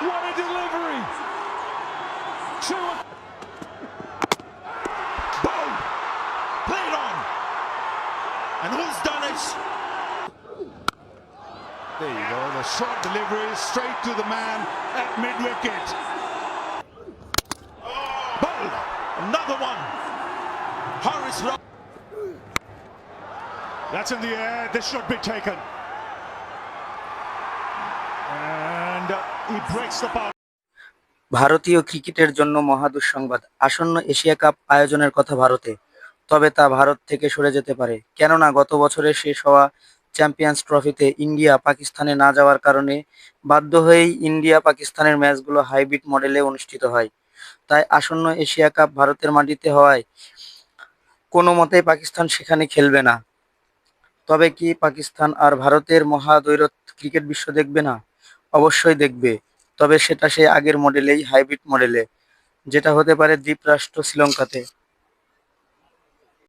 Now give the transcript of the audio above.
What a delivery! Two. Boom! Play it on! And who's done it? There you go, the short delivery straight to the man at mid-wicket. Boom! Another one! Horace That's in the air, this should be taken. ভারতীয় ক্রিকেটের জন্য মহা দুঃসংবাদ আসন্ন Asia cup আয়োজনের কথা ভারতে। তবে তা ভারত থেকে সরে যেতে পারে। কেননা গত বছরে শেষ হওয়া চ্যাম্পিয়ন্স ট্রফিতে ইন্ডিয়া পাকিস্তানে না যাওয়ার কারণে বাধ্য হয়েই ইন্ডিয়া পাকিস্তানের ম্যাচগুলো হাইব্রিড মডেলে অনুষ্ঠিত হয়। তাই আসন্ন এশিয়া কাপ ভারতের মাটিতে হওয়ায় কোনো মতেই পাকিস্তান সেখানে খেলবে না। তবে কি পাকিস্তান আর ভারতের মহাদৈরত ক্রিকেট বিশ্ব দেখবে না? অবশ্যই দেখবে। তবে সেটা সেই আগের মডেলেই হাইব্রিড মডেলে যেটা হতে পারে দ্বীপরাষ্ট্র শ্রীলঙ্কাতে।